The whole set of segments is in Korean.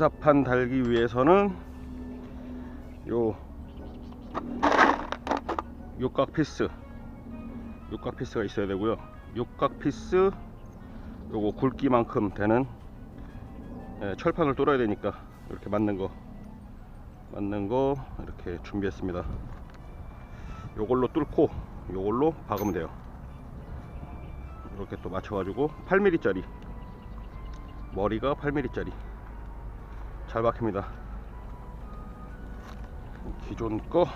반사판 달기 위해서는 요 육각 피스 육각 피스가 있어야 되고요. 육각 피스 요거 굵기만큼 되는 예, 철판을 뚫어야 되니까 이렇게 맞는 거 맞는 거 이렇게 준비했습니다. 요걸로 뚫고 요걸로 박으면 돼요. 이렇게 또 맞춰 가지고 8mm 짜리 머리가 8mm 짜리 잘 박힙니다. 기존 거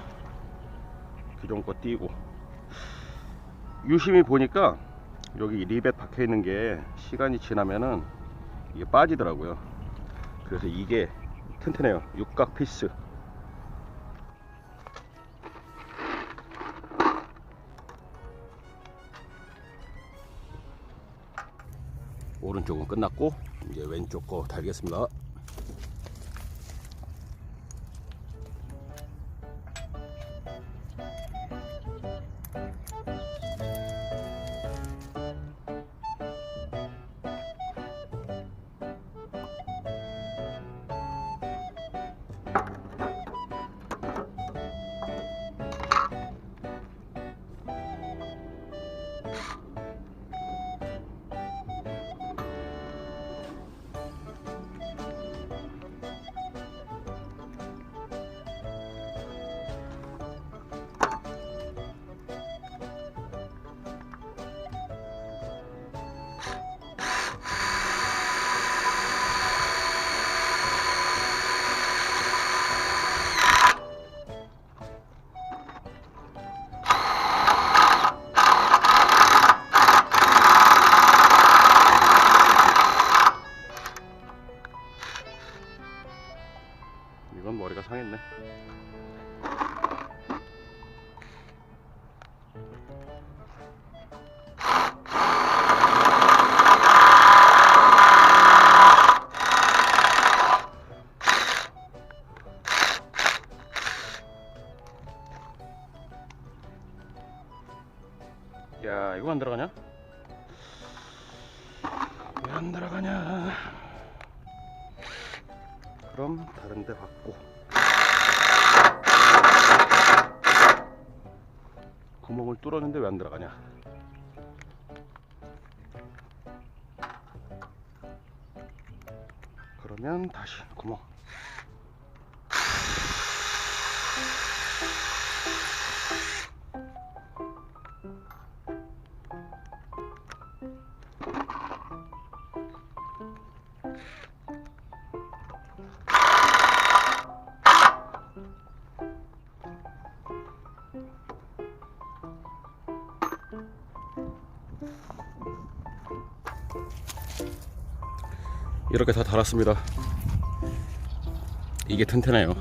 기존 거 띄고 유심히 보니까 여기 리벳 박혀 있는 게 시간이 지나면은 이게 빠지더라고요. 그래서 이게 튼튼해요. 육각 피스. 오른쪽은 끝났고 이제 왼쪽 거 달겠습니다. 야, 이거 안 들어가냐? 왜 안 들어가냐? 그럼 다른 데 받고 구멍을 뚫었는데 왜 안 들어가냐? 그러면 다시 구멍 이렇게 다 달았습니다. 이게 튼튼해요.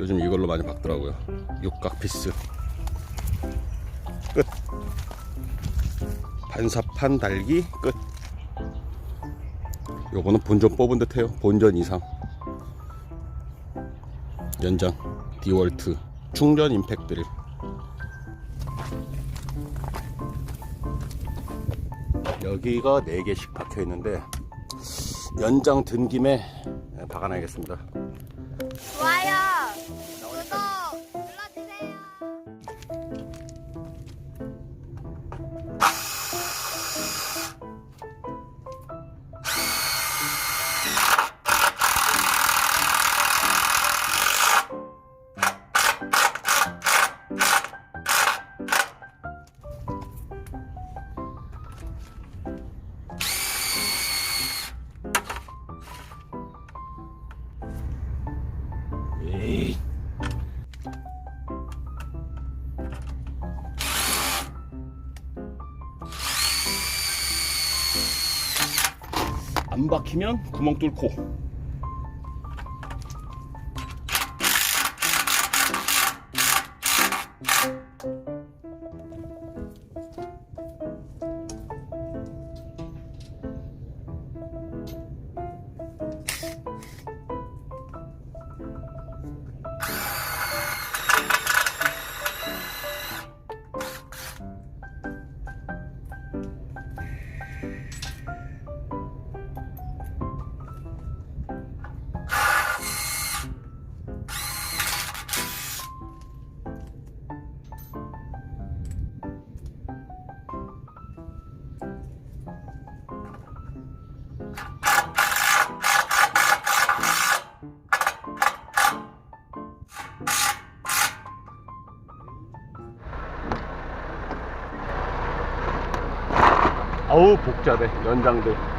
요즘 이걸로 많이 박더라고요. 육각 피스. 끝. 반사판 달기 끝. 요거는 본전 뽑은 듯해요. 본전 이상. 연장 디월트 충전 임팩트를 여기가 4개씩 박혀 있는데 연장 든 김에 박아놔야겠습니다. 안 박히면 구멍 뚫고 아우 복잡해 연장들